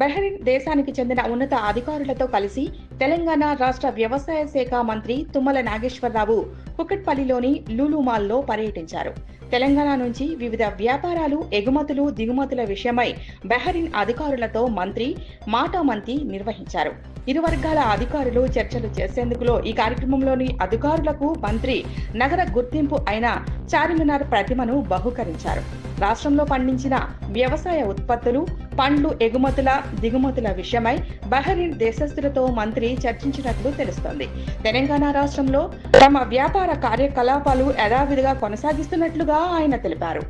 Bahrain దేశానికి చెందిన ఉన్నత అధికారులతో కలిసి తెలంగాణ రాష్ట్ర వ్యవసాయ శాఖ మంత్రి తుమ్మల నాగేశ్వరరావు కుకట్పల్లిలోని లూలు మాల్లో పర్యటించారు. తెలంగాణ నుంచి వివిధ వ్యాపారాలు ఎగుమతులు దిగుమతుల విషయమై బహ్రెయిన్ అధికారులతో మంత్రి మాటామంతి నిర్వహించారు. ఇరు వర్గాల అధికారులు చర్చలు చేసేందుకులో ఈ కార్యక్రమంలోని అధికారులకు మంత్రి నగర గుర్తింపు అయిన చార్మినార్ ప్రతిమను బహుకరించారు. రాష్ట్రంలో పండించిన వ్యవసాయ ఉత్పత్తులు పండ్లు ఎగుమతుల దిగుమతుల విషయమై బహ్రీన్ దేశస్థులతో మంత్రి చర్చించినట్లు తెలుస్తోంది. తెలంగాణ రాష్ట్రంలో తమ వ్యాపార కార్యకలాపాలు యథావిధిగా కొనసాగిస్తున్నట్లుగా ఆయన తెలిపారు.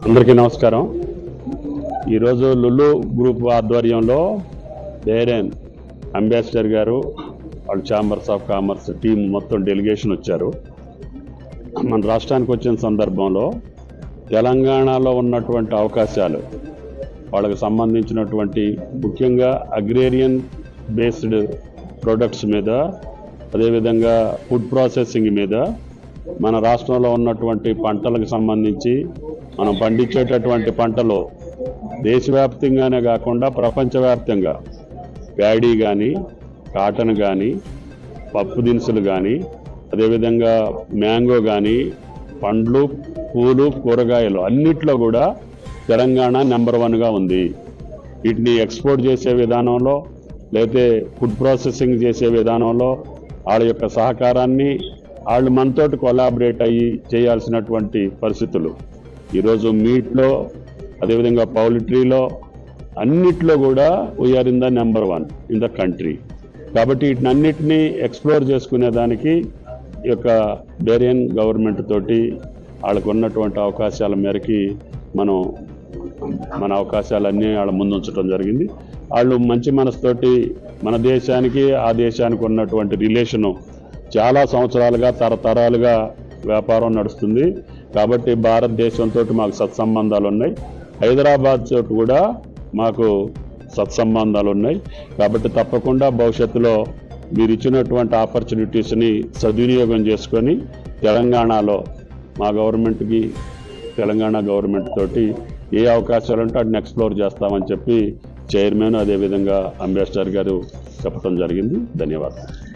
అందరికీ నమస్కారం. ఈరోజు లులు గ్రూప్ ఆధ్వర్యంలో బేరెన్ అంబాసిడర్ గారు వాళ్ళు ఛాంబర్స్ ఆఫ్ కామర్స్ టీం మొత్తం డెలిగేషన్ వచ్చారు. మన రాష్ట్రానికి వచ్చిన సందర్భంలో తెలంగాణలో ఉన్నటువంటి అవకాశాలు వాళ్ళకి సంబంధించినటువంటి ముఖ్యంగా అగ్రేరియన్ బేస్డ్ ప్రొడక్ట్స్ మీద అదేవిధంగా ఫుడ్ ప్రాసెసింగ్ మీద మన రాష్ట్రంలో ఉన్నటువంటి పంటలకు సంబంధించి మనం పండించేటటువంటి పంటలు దేశవ్యాప్తంగానే కాకుండా ప్రపంచవ్యాప్తంగా ప్యాడీ కానీ కాటన్ కానీ పప్పు దినుసులు కానీ అదేవిధంగా మ్యాంగో కానీ పండ్లు పూలు కూరగాయలు అన్నిట్లో కూడా తెలంగాణ నెంబర్ వన్గా ఉంది. వీటిని ఎక్స్పోర్ట్ చేసే విధానంలో లేతే ఫుడ్ ప్రాసెసింగ్ చేసే విధానంలో వాళ్ళ యొక్క సహకారాన్ని వాళ్ళు మనతోటి కొలాబరేట్ అయ్యి చేయాల్సినటువంటి పరిస్థితులు. ఈరోజు మీట్లో అదేవిధంగా పౌల్ట్రీలో అన్నిట్లో కూడా we are in the number one in the country కాబట్టి వీటినన్నిటినీ ఎక్స్ప్లోర్ చేసుకునే దానికి ఈ యొక్క డేరియన్ గవర్నమెంట్ తోటి వాళ్ళకు ఉన్నటువంటి అవకాశాల మేరకి మనం మన అవకాశాలన్నీ వాళ్ళ ముందుంచడం జరిగింది. వాళ్ళు మంచి మనసుతోటి మన దేశానికి ఆ దేశానికి ఉన్నటువంటి రిలేషను చాలా సంవత్సరాలుగా తరతరాలుగా వ్యాపారం నడుస్తుంది. కాబట్టి భారతదేశంతో మాకు సత్సంబంధాలు ఉన్నాయి హైదరాబాద్ తోటి కూడా మాకు సత్సంబంధాలు ఉన్నాయి కాబట్టి తప్పకుండా భవిష్యత్తులో మీరు ఇచ్చినటువంటి ఆపర్చునిటీస్ని సద్వినియోగం చేసుకొని తెలంగాణలో మా గవర్నమెంట్కి తెలంగాణ గవర్నమెంట్ తోటి ఏ అవకాశాలు ఉంటే వాటిని ఎక్స్ప్లోర్ చేస్తామని చెప్పి చైర్మన్ అదేవిధంగా అంబేద్కర్ గారు చెప్పడం జరిగింది. ధన్యవాదాలు.